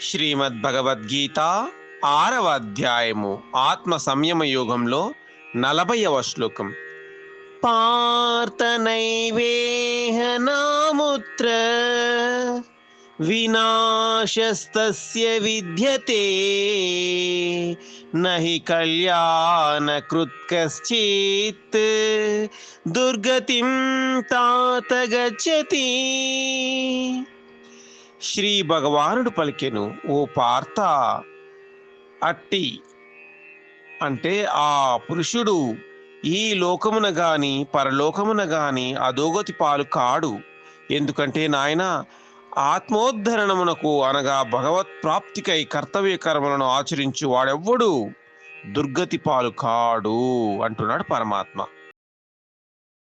శ్రీమద్ భగవద్గీత ఆరవ అధ్యాయము ఆత్మ సంయమ యోగంలో నలభైవ శ్లోకం. పార్థనైవేహనాముత్ర వినాశస్తస్య విద్యతే నహి కళ్యాణ కృత్కశ్చిత్ దుర్గతిం తాత గచ్చతి శ్రీ భగవానుడు పలికెను ఓ పార్థ అట్టి అంటే ఆ పురుషుడు ఈ లోకమున గాని పరలోకమున గాని అధోగతి పాలు కాడు. ఎందుకంటే నాయన ఆత్మోద్ధరణమునకు అనగా భగవత్ ప్రాప్తికై కర్తవ్య కర్మలను ఆచరించు వాడెవ్వడు? దుర్గతి పాలు కాడు అంటున్నాడు పరమాత్మ.